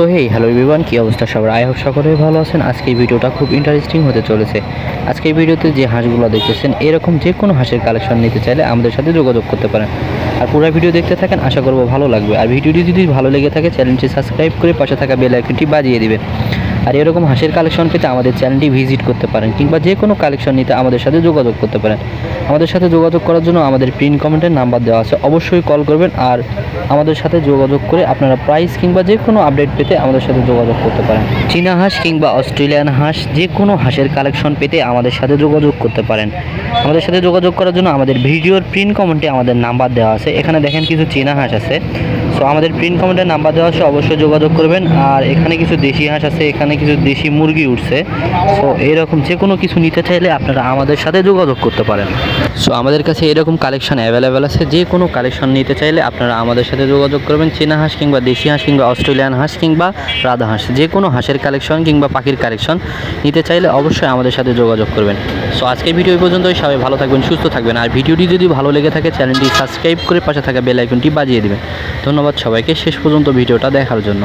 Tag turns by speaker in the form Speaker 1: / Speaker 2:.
Speaker 1: So hey hello বিবান কী অবস্থা সবার? I হোক সকলেই ভালো আছেন। আজকের ভিডিওটা খুব ইন্টারেস্টিং হতে চলেছে। আজকের ভিডিওতে যে হাঁসগুলো দেখতেছেন, এরকম যে কোনো হাঁসের কালেকশন নিতে চাইলে আমাদের সাথে যোগাযোগ করতে পারেন। আর পুরো ভিডিও দেখতে থাকেন, আশা করব ভালো লাগবে। আর ভিডিওটি যদি ভালো লেগে থাকে চ্যানেলটি সাবস্ক্রাইব করে পাশে থাকা বেল আইকনটি বাজিয়ে দিবেন। আর এরকম হাঁসের কালেকশন পেতে আমাদের চ্যানেলটি ভিজিট করতে পারেন কিংবা যে কোনো কালেকশন নিতে আমাদের সাথে যোগাযোগ করতে পারেন। আমাদের সাথে যোগাযোগ করার জন্য আমাদের প্রিন্ট কমেন্টের নাম্বার দেওয়া আছে। অবশ্যই কল করবেন আর আমাদের সাথে যোগাযোগ করে আপনারা প্রাইস কিংবা যে কোনো আপডেট পেতে আমাদের সাথে যোগাযোগ করতে পারেন। চীনা হাঁস কিংবা অস্ট্রেলিয়ান হাঁস যে কোনো হাঁসের কালেকশন পেতে আমাদের সাথে যোগাযোগ করতে পারেন। আমাদের সাথে যোগাযোগ করার জন্য আমাদের ভিডিওর প্রিন্ট কমেন্টে আমাদের নাম্বার দেওয়া আছে। এখানে দেখেন কিছু চীনা হাঁস আছে। সো আমাদের প্রিন্ট কমেন্টের নাম্বার দেওয়া আছে, অবশ্যই যোগাযোগ করবেন। আর এখানে কিছু দেশি হাঁস আছে, এখানে কিছু দেশি মুরগি উঠছে। সো এরকম যে কোনো কিছু নিতে চাইলে আপনারা আমাদের সাথে যোগাযোগ করতে পারেন। সো আমাদের কাছে এরকম কালেকশন অ্যাভেলেবেল আছে। যে কোনো কালেকশন নিতে চাইলে আপনারা আমাদের সাথে যোগাযোগ করবেন। চীনা হাঁস কিংবা দেশি হাঁস কিংবা অস্ট্রেলিয়ান হাঁস কিংবা রাধা হাঁস। যে কোনো হাঁসের কালেকশন কিংবা পাখির কালেকশন নিতে চাইলে অবশ্যই আমাদের সাথে যোগাযোগ করবেন। সো আজকের ভিডিও এই পর্যন্তই। সবাই ভালো থাকবেন, সুস্থ থাকবেন। আর ভিডিওটি যদি ভালো লেগে থাকে চ্যানেলটি সাবস্ক্রাইব করে পাশে থাকা বেল আইকনটি বাজিয়ে দেবেন। ধন্যবাদ সবাইকে। শেষ পর্যন্ত ভিডিওটা দেখার জন্য।